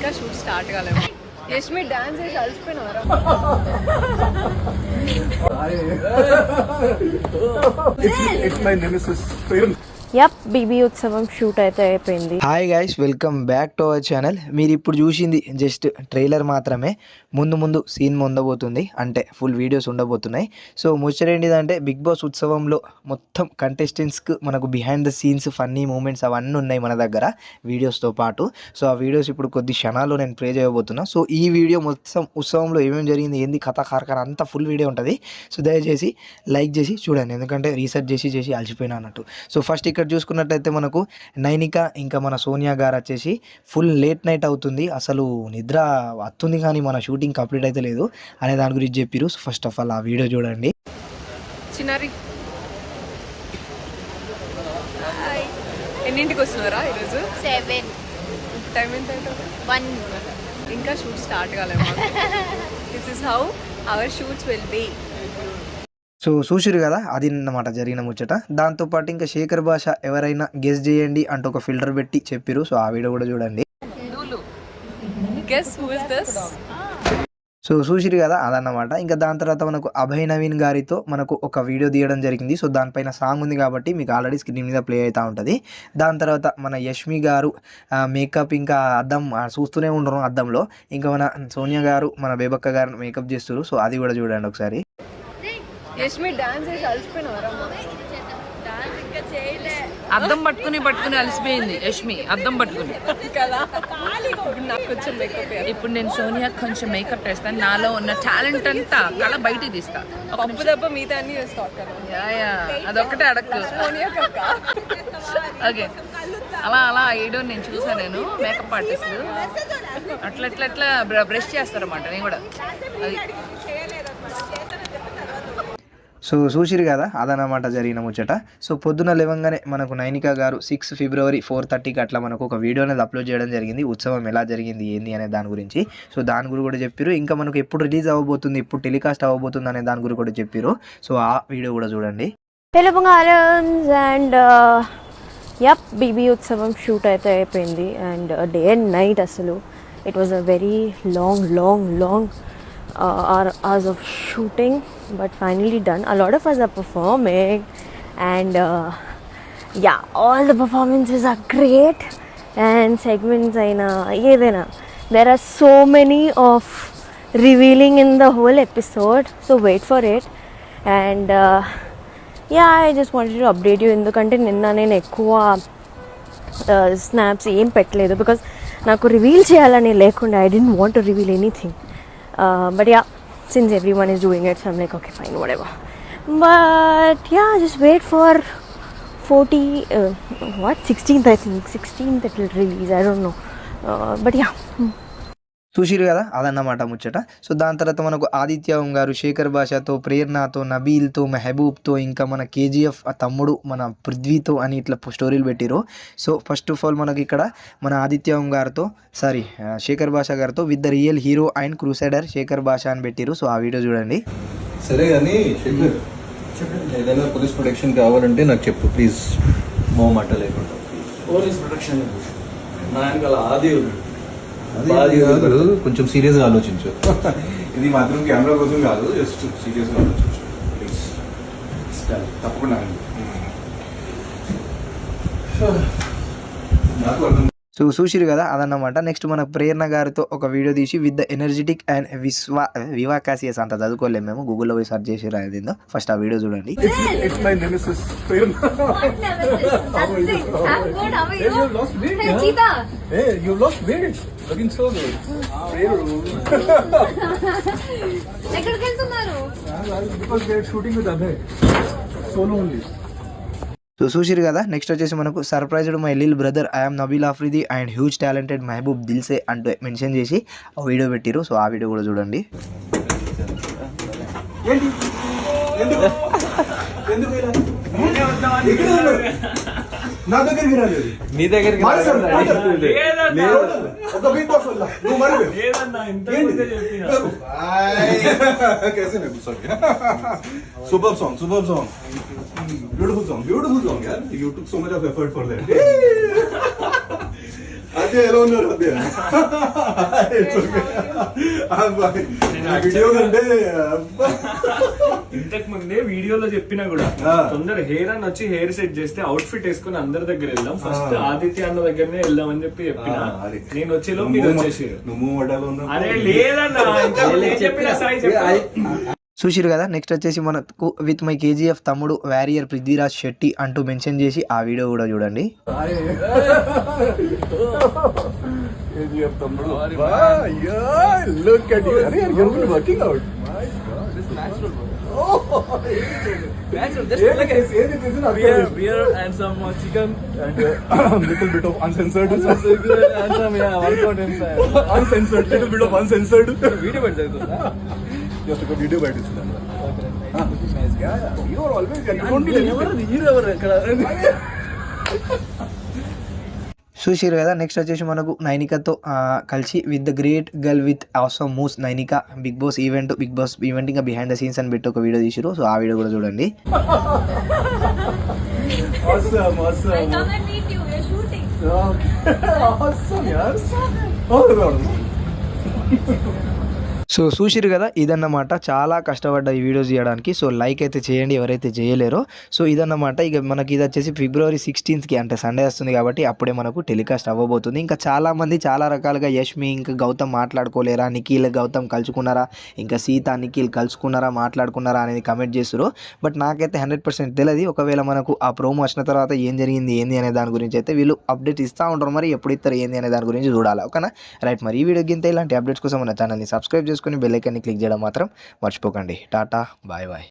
ఇంకా shoot start కాలేదు Yashmi dance చేసి అలసిపోయినారా It's my nemesis film. Yep BB Utsavam shoot అయితే అయిపోయింది. Hi guys welcome back to our channel మీరు ఇప్పుడు చూసింది జస్ట్ ట్రైలర్ మాత్రమే. ముందు ముందు సీన్ ఉండబోతుంది అంటే ఫుల్ వీడియోస్ ఉండబోతున్నాయి. సో ముచ్చటేంటిదంటే బిగ్ బాస్ ఉత్సవంలో మొత్తం కంటెస్టెంట్స్కి మనకు behind the scenes funny moments అవన్నీ ఉన్నాయి మన దగ్గర వీడియోస్తో పాటు. సో ఆ వీడియోస్ ఇప్పుడు కొద్ది క్షణాల్లో నేను ప్లే చేయబోతున్నా. సో ఈ వీడియో మొత్తం ఉత్సవంలో ఏమేమి జరిగింది ఏంది కథ కార్కర అంతా ఫుల్ వీడియో ఉంటుంది. సో దయచేసి లైక్ చేసి చూడండి. ఎందుకంటే రీసెర్చ్ చేసి చేసి అలసిపోయినా అన్నట్టు. సో ఫస్ట్ ఇక్కడ చూసుకున్నట్టయితే మనకు నైనిక ఇంకా మన సోనియా గారు వచ్చేసి ఫుల్ లేట్ నైట్ అవుతుంది. అసలు నిద్ర వస్తుంది కానీ మన షూటింగ్ కంప్లీట్ అయితే లేదు అనే దాని గురించి చెప్పిరు. సో ఫస్ట్ ఆఫ్ ఆల్ ఆ వీడియో చూడండి. చిన్నారి. ఎన్నింటికి వస్తున్నారా ఈరోజు? సెవెన్ టైం ఎంత వన్ ఇంకా షూట్ స్టార్ట్ కాలేదు this is how our shoots will be so చూసిరు కదా అది అన్నమాట జరిగిన ముచ్చట. దాంతోపాటు ఇంకా శేఖర్ భాష ఎవరైనా గెస్ చేయండి అంటూ ఒక ఫిల్టర్ పెట్టి చెప్పిరు. సో ఆ వీడియో కూడా చూడండి. సో చూసిరు కదా అదన్నమాట. ఇంకా దాని తర్వాత మనకు అభయ్ నవీన్ గారితో మనకు ఒక వీడియో తీయడం జరిగింది. సో దానిపైన సాంగ్ ఉంది కాబట్టి మీకు ఆల్రెడీ స్క్రీన్ మీద ప్లే అవుతూ ఉంటుంది. దాని తర్వాత మన యష్మి గారు మేకప్ ఇంకా అద్దం చూస్తూనే ఉండరు అద్దంలో. ఇంకా మన సోనియా గారు మన బేబక్క గారు మేకప్ చేస్తారు సో అది కూడా చూడండి ఒకసారి. యష్మి డాన్స్ చేసి అలసిపోయినారా అద్దం పట్టుకుని పట్టుకుని అలసిపోయింది యష్మి అద్దం పట్టుకుని. ఇప్పుడు నేను సోనియా కొంచెం మేకప్ వేస్తాను. నాలో ఉన్న టాలెంట్ అంతా కళ బయటికి తీస్తా. పప్పు. దెబ్బ మిగతా అన్ని. అదొక్కటే అడక్కు. ఓకే. అలా అలా వేయడం నేను చూసాను నేను మేకప్ ఆర్టిస్ట్ అట్లా అట్లా అట్లా బ్రష్ చేస్తారన్నమాట నేను కూడా. అది సో చూసిరు కదా అదనమాట జరిగిన ముచ్చట. సో పొద్దున లేవంగానే మనకు నైనిక గారు సిక్స్ ఫిబ్రవరి ఫోర్ థర్టీకి అట్లా మనకు ఒక వీడియో అనేది అప్లోడ్ చేయడం జరిగింది. ఉత్సవం ఎలా జరిగింది ఏంది అనే దాని గురించి. సో దాని గురించి కూడా చెప్పారు. ఇంకా మనకు ఎప్పుడు రిలీజ్ అవ్వబోతుంది ఎప్పుడు టెలికాస్ట్ అవ్వబోతుంది అనే దాని గురించి కూడా చెప్పారు. సో ఆ వీడియో కూడా చూడండి. Hello బంగారమ్స్ and yep BB Utsavam shoot అయితే అయిపోయింది. అండ్ డే అండ్ నైట్ అసలు. It was a very long long long hours of shooting but finally done a lot of us are performing and uh, yeah all the performances are great and segments aina, there are so many of revealing in the whole episode so wait for it and uh, yeah I just wanted to update you ఎందుకంటే నిన్న నేను ఎక్కువ snaps ఏం పెట్టలేదు because నాకు reveal చేయాలని లేకుండా I don't want to reveal anything Uh, but yeah, since everyone is doing it, so I'm like, okay, fine, whatever. But yeah, just wait for 40, uh, what, 16th, I think, 16th it will release, I don't know. Uh, but yeah. Hmm. చూసిరు కదా? అదన్నమాట ముచ్చట. So దాని తర్వాత మనకు ఆదిత్య ఓం గారు శేఖర్ భాషతో ప్రేరణతో నబీల్తో మెహబూబ్తో ఇంకా మన కేజీఎఫ్ తమ్ముడు మన పృథ్వీతో అని ఇట్లా స్టోరీలు పెట్టిరు సో ఫస్ట్ ఆఫ్ ఆల్ మనకి ఇక్కడ మన ఆదిత్య ఓం గారితో సారీ శేఖర్ భాష గారితో with the real hero and crusader Shekhar Basha అని పెట్టిరు సో ఆ వీడియో చూడండి. సరే కానీ శేఖర్ ఏదైనా పోలీస్ ప్రొటెక్షన్ కావాలంటే నాకు చెప్పు ప్లీజ్ మో మాట లేకుండా పోలీస్ ప్రొటెక్షన్ నా వెనకాల ఆది కాదు. కొంచెం సీరియస్గా ఆలోచించు. ఇది మాత్రం కెమెరా కోసం కాదు జస్ట్ సీరియస్గా ఆలోచించు. ప్లీజ్ తప్పకుండా నాకు అర్థం సో చూసిరు కదా అదన్నమాట. నెక్స్ట్ మన ప్రేరణ గారితో ఒక వీడియో తీసి with the energetic and Vishwa vivacious అంత చదువుకోలేము మేము. గూగుల్లో పోయి సెర్చ్ చేసి రాయిందో ఫస్ట్ ఆ వీడియో చూడండి. ఎక్కడికి వెళ్తున్నారు we సో చూసిరు కదా నెక్స్ట్ వచ్చేసి మనకు surprised my lil brother I'm Nabeel Afridi and huge talented Mehaboob Dilse అంటూ మెన్షన్ చేసి ఆ వీడియో పెట్టిరు సో ఆ వీడియో కూడా చూడండి. నా దగ్గరికి రాలేదు. నీ దగ్గరికి మానేశాడు. Beautiful song, beautiful song, yeah. You took so much of effort for అదే ఎలా ఉన్నారు అదే వీడియో కంటే ఇంతకు ముందే వీడియోలో చెప్పినా కూడా తొందర హెయిర్ అని వచ్చి హెయిర్ సెట్ చేస్తే అవుట్ ఫిట్ వేసుకుని అందరి దగ్గర వెళ్దాం. ఫస్ట్ ఆదిత్య అన్న దగ్గరనే వెళ్దాం అని చెప్పి చెప్పిన. నేను వచ్చేలో మీరు వచ్చేసి నువ్వు అరే లేదన్నా. చూసిరు కదా? నెక్స్ట్ వచ్చేసి మనకు విత్ మై కేజీఎఫ్ తమ్ముడు వారియర్ పృథ్వీరాజ్ శెట్టి అంటూ మెన్షన్ చేసి ఆ వీడియో కూడా చూడండి. Just ఒక వీడియో బయట చూసిరు కదా నెక్స్ట్ వచ్చేసి మనకు నైనికతో ఆ, కలిసి with the great girl with awesome moves Nainika Bigg Boss event Bigg Boss event ఇంకా బిహైండ్ ద సీన్స్ అని పెట్టి ఒక వీడియో తీసిరు సో ఆ వీడియో కూడా చూడండి. Awesome yes. Oh no so చూసిరు కదా ఇదన్నమాట చాలా కష్టపడ్డా ఈ వీడియోస్ చేయడానికి సో లైక్ అయితే చేయండి ఎవరైతే చేయలేరో. సో ఇదన్నమాట ఇక మనకి ఇది వచ్చేసి ఫిబ్రవరి సిక్స్టీన్త్కి అంటే సండే వస్తుంది కాబట్టి అప్పుడే మనకు టెలికాస్ట్ అవ్వబోతుంది. ఇంకా చాలామంది చాలా రకాలుగా యష్మి ఇంకా గౌతమ్ మాట్లాడుకోలేరా నిఖిల్ గౌతమ్ కలుసుకున్నారా ఇంకా సీత నిఖిల్ కలుసుకున్నారా మాట్లాడుకున్నారా అనేది కమెంట్ చేస్తారు బట్ నాకైతే హండ్రెడ్ పర్సెంట్ తెలియదు ఒకవేళ మనకు ఆ ప్రోమో వచ్చిన తర్వాత ఏం జరిగింది ఏంది అనే దాని గురించి అయితే వీళ్ళు అప్డేట్ ఇస్తూ ఉంటారు. మరి ఎప్పుడు ఇస్తారు ఏంది అనే దాని గురించి చూడాలి. ఓకేనా? రైట్ మరి ఈ వీడియో గింత. ఇలాంటి అప్డేట్స్ కోసం మన ఛానల్ని సబ్స్క్రైబ్ చేసుకుని బెల్లైకాన్ని క్లిక్ చేయడం మాత్రం మర్చిపోకండి. Tata bye bye.